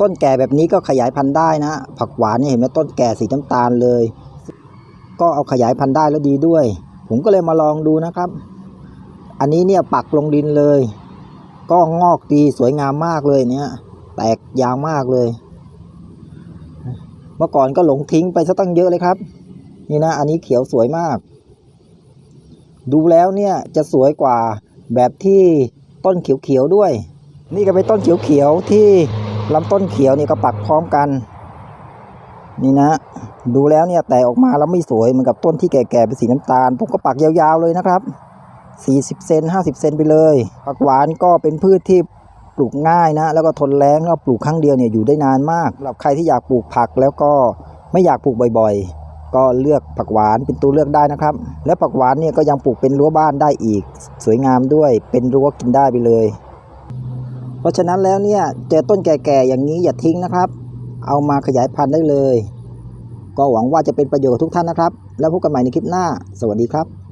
ต้นแก่แบบนี้ก็ขยายพันธุ์ได้นะ ผักหวานนี่เห็นไหมต้นแก่สีน้ำตาลเลย ก็เอาขยายพันธุ์ได้แล้วดีด้วย ผมก็เลยมาลองดูนะครับ อันนี้เนี่ยปักลงดินเลย ก็งอกดีสวยงามมากเลยเนี่ยแตกยาวมากเลย เมื่อก่อนก็หลงทิ้งไปซะตั้งเยอะเลยครับ นี่นะ อันนี้เขียวสวยมาก ดูแล้วเนี่ยจะสวยกว่าแบบที่ต้นเขียวๆด้วย นี่ก็เป็นต้นเขียวๆที่ ลำต้นเขียวนี่ก็ปักพร้อมกัน นี่นะ ดูแล้วเนี่ยแตกออกมาแล้วไม่สวยเหมือนกับต้นที่แก่ๆเป็นสีน้ำตาล ผมก็ปักยาวๆเลยนะครับ 40เซน50 เซนไปเลย ผักหวานก็เป็นพืชที่ปลูกง่ายนะ แล้วก็ทนแล้งแล้วปลูกครั้งเดียวเนี่ยอยู่ได้นานมากสำหรับใครที่อยากปลูกผักแล้วก็ไม่อยากปลูกบ่อยๆ ก็เลือกผักหวานเป็นตัวเลือกได้นะครับ และผักหวานเนี่ยก็ยังปลูกเป็นรั้วบ้านได้อีก สวยงามด้วยเป็นรั้วกินได้ไปเลย ราะฉะนั้นแล้วเนี่ยเจอต้นแก่ๆอย่างนี้อย่าทิ้งนะครับ เอามาขยายพันธุ์ได้เลย ก็หวังว่าจะเป็นประโยชน์กับทุกท่านนะครับ แล้วพบกันใหม่ในคลิปหน้า สวัสดีครับ